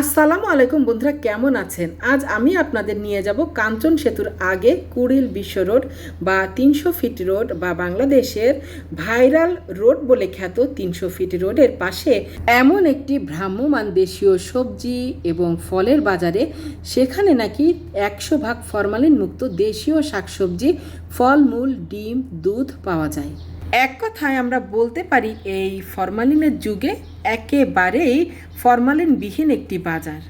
আসসালামু আলাইকুম বন্ধুরা, কেমন আছেন? আজ আমি আপনাদের নিয়ে যাব কাঞ্চন সেতুর আগে কুড়িল বিশ্ব রোড বা তিনশো ফিট রোড বা বাংলাদেশের ভাইরাল রোড বলে খ্যাত তিনশো ফিট রোডের পাশে এমন একটি ভ্রাম্যমান দেশীয় সবজি এবং ফলের বাজারে সেখানে নাকি একশো ভাগ ফরমালিন মুক্ত দেশীয় শাকসবজি, ফলমূল, ডিম, দুধ পাওয়া যায়। এক কথায় আমরা বলতে পারি এই ফরমালিনের যুগে একেবারেই ফরমালিনবিহীন একটি বাজার।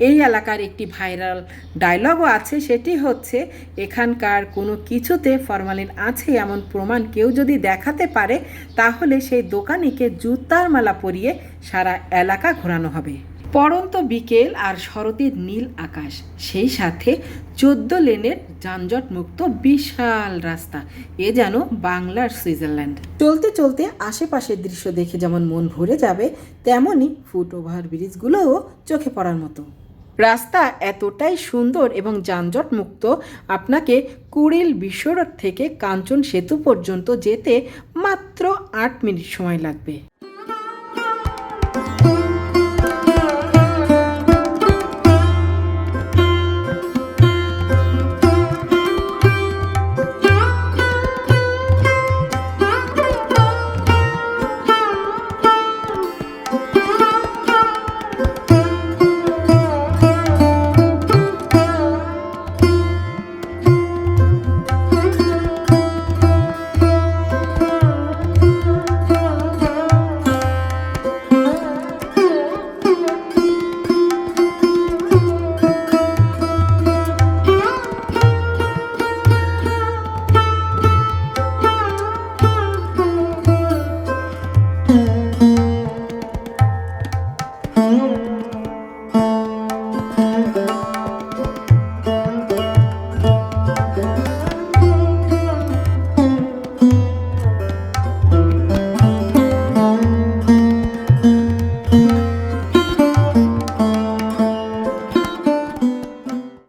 এই এলাকার একটি ভাইরাল ডায়লগও আছে, সেটি হচ্ছে, এখানকার কোনো কিছুতে ফরমালিন আছে এমন প্রমাণ কেউ যদি দেখাতে পারে, তাহলে সেই দোকানিকে জুতার মালা পরিয়ে সারা এলাকা ঘোরানো হবে। পরন্ত বিকেল আর শরতের নীল আকাশ। সেই সাথে চোদ্দ লেনের যানজট মুক্ত বিশাল রাস্তা। এ যেন বাংলার সুইজারল্যান্ড। চলতে চলতে আশেপাশের দৃশ্য দেখে যেমন মন ভরে যাবে তেমনই ফুট ওভার ব্রিজগুলোও চোখে পড়ার মতো। রাস্তা এতটাই সুন্দর এবং যানজট মুক্ত আপনাকে কুড়িল বিশ্বরোড থেকে কাঞ্চন সেতু পর্যন্ত যেতে মাত্র আট মিনিট সময় লাগবে।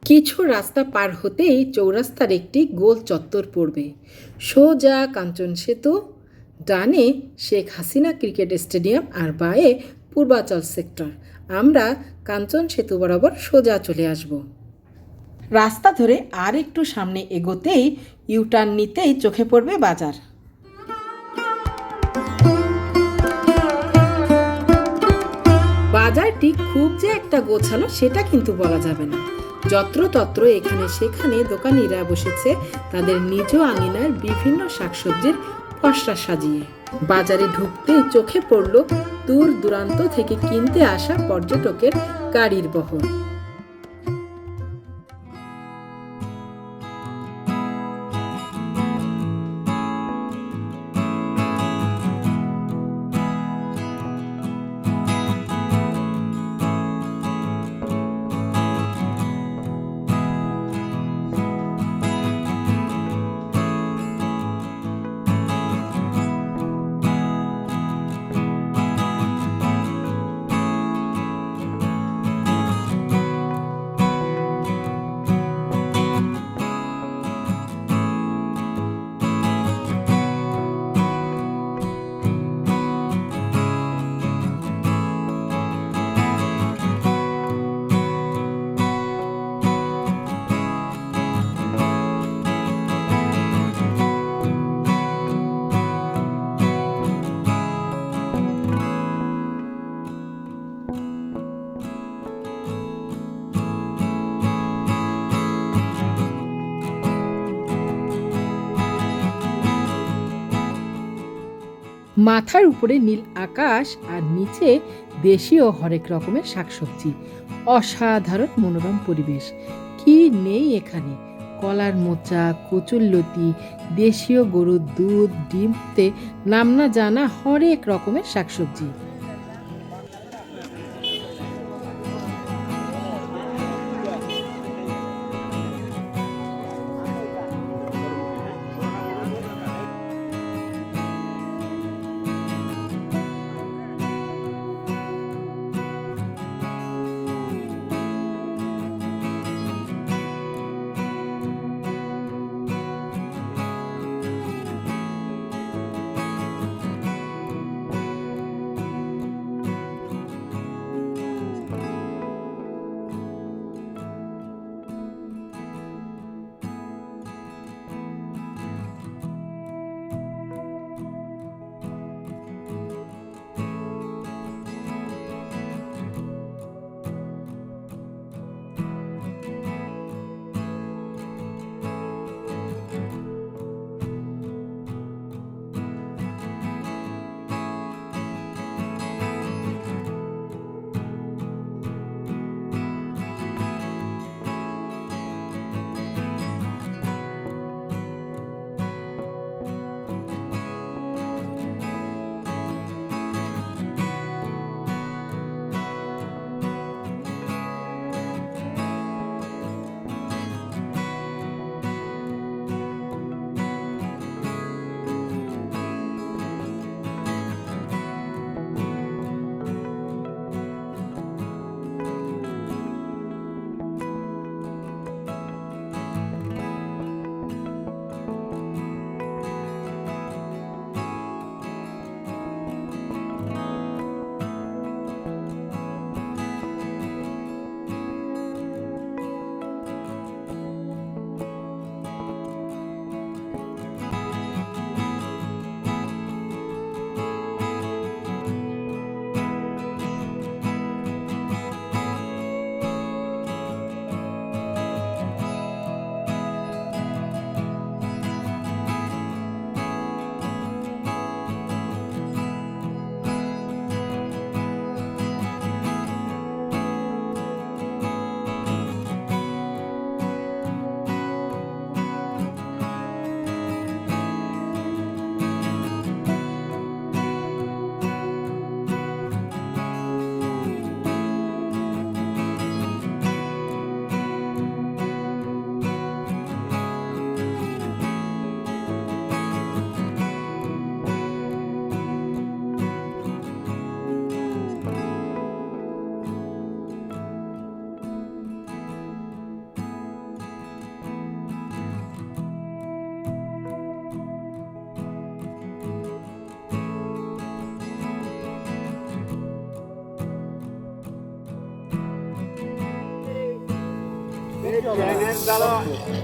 কিছু রাস্তা পার হতেই চৌরাস্তার একটি গোল চত্বর পড়বে। সোজা কাঞ্চন সেতু, ডানে শেখ হাসিনা ক্রিকেট স্টেডিয়াম আর বায়ে পূর্বাচল সেক্টর। আমরা কাঞ্চন সেতু বরাবর সোজা চলে আসব। রাস্তা ধরে আর একটু সামনে এগোতেই ইউটার্ন নিতেই চোখে পড়বে বাজার। বাজারটি খুব যে একটা গোছালো সেটা কিন্তু বলা যাবে না। যত্রতত্র এখানে সেখানে দোকানিরা বসেছে তাদের নিজ আঙিনার বিভিন্ন শাকসবজির পসরা সাজিয়ে। বাজারে ঢুকতে চোখে পড়ল দূর দূরান্ত থেকে কিনতে আসা পর্যটকের গাড়ির বহর। মাথার উপরে নীল আকাশ আর নিচে দেশীয় হরেক রকমের শাকসবজি। অসাধারণ মনোরম পরিবেশ। কি নেই এখানে? কলার মোচা কচুরলতি দেশীয় গরুর দুধ ডিমতে নাম না জানা হরেক রকমের শাকসবজি।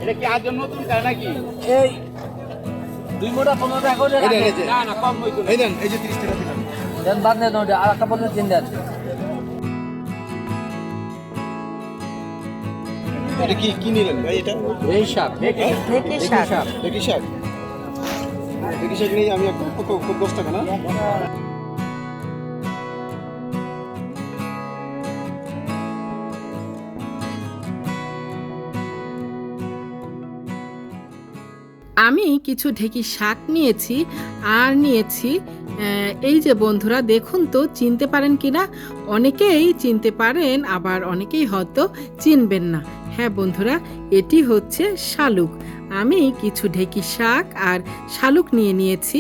এটা কি আগে নতুন কার নাকি এই দুই মোটা পনেরো টাকা করে এই দেন, এই রাখেন। যে। না না কম হইতো এই দেন এই যে তিরিশ টাকা দিলাম। দেন বাদ দেন ওটা আর একটা পনেরো তিন দেন এটা কি কি নিলেন ভাই এটা? এই শাক। ঢেঁকি শাক। নিয়ে আমি কত কত দশ টাকা না? আমি কিছু ঢেকি শাক নিয়েছি, আর নিয়েছি এই যে বন্ধুরা দেখুন তো, চিনতে পারেন কিনা অনেকেই চিনতে পারেন, আবার অনেকেই হয়তো চিনবেন না। হ্যাঁ বন্ধুরা, এটি হচ্ছে শালুক। আমি কিছু ঢেকি শাক আর শালুক নিয়ে নিয়েছি।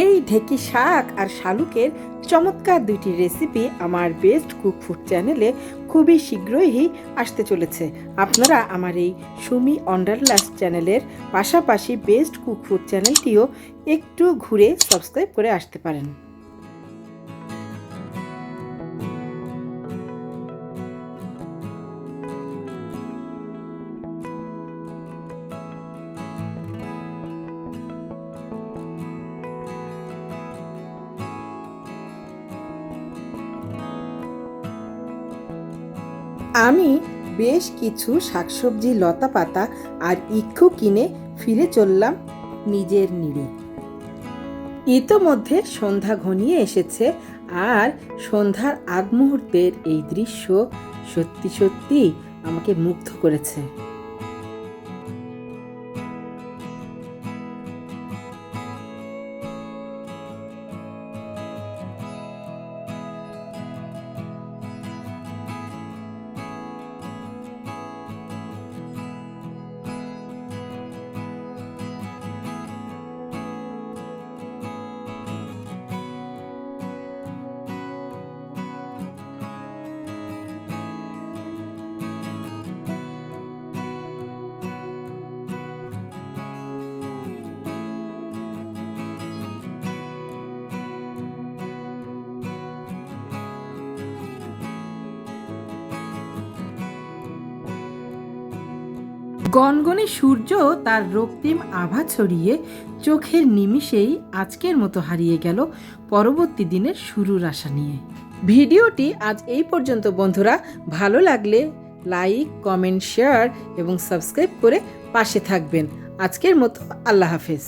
এই ঢেকি শাক আর শালুকের চমৎকার দুইটি রেসিপি আমার বেস্ট কুক ফুড চ্যানেলে খুবই শীঘ্রই আসতে চলেছে। আপনারা আমার এই সুমি অন্ডারলাস্ট চ্যানেলের পাশাপাশি বেস্ট কুক ফুড চ্যানেলটিও একটু ঘুরে সাবস্ক্রাইব করে আসতে পারেন। আমি বেশ কিছু শাকসবজি লতা পাতা আর ইক্ষু কিনে ফিরে চললাম নিজের নিড়ে। ইতোমধ্যে সন্ধ্যা ঘনিয়ে এসেছে আর সন্ধ্যার আগ মুহূর্তের এই দৃশ্য সত্যি সত্যি আমাকে মুগ্ধ করেছে। গনগনে সূর্য তার রক্তিম আভা ছড়িয়ে চোখের নিমিষেই আজকের মতো হারিয়ে গেল পরবর্তী দিনের শুরুর আশা নিয়ে। ভিডিওটি আজ এই পর্যন্ত, বন্ধুরা। ভালো লাগলে লাইক, কমেন্ট, শেয়ার এবং সাবস্ক্রাইব করে পাশে থাকবেন। আজকের মতো আল্লাহ হাফেজ।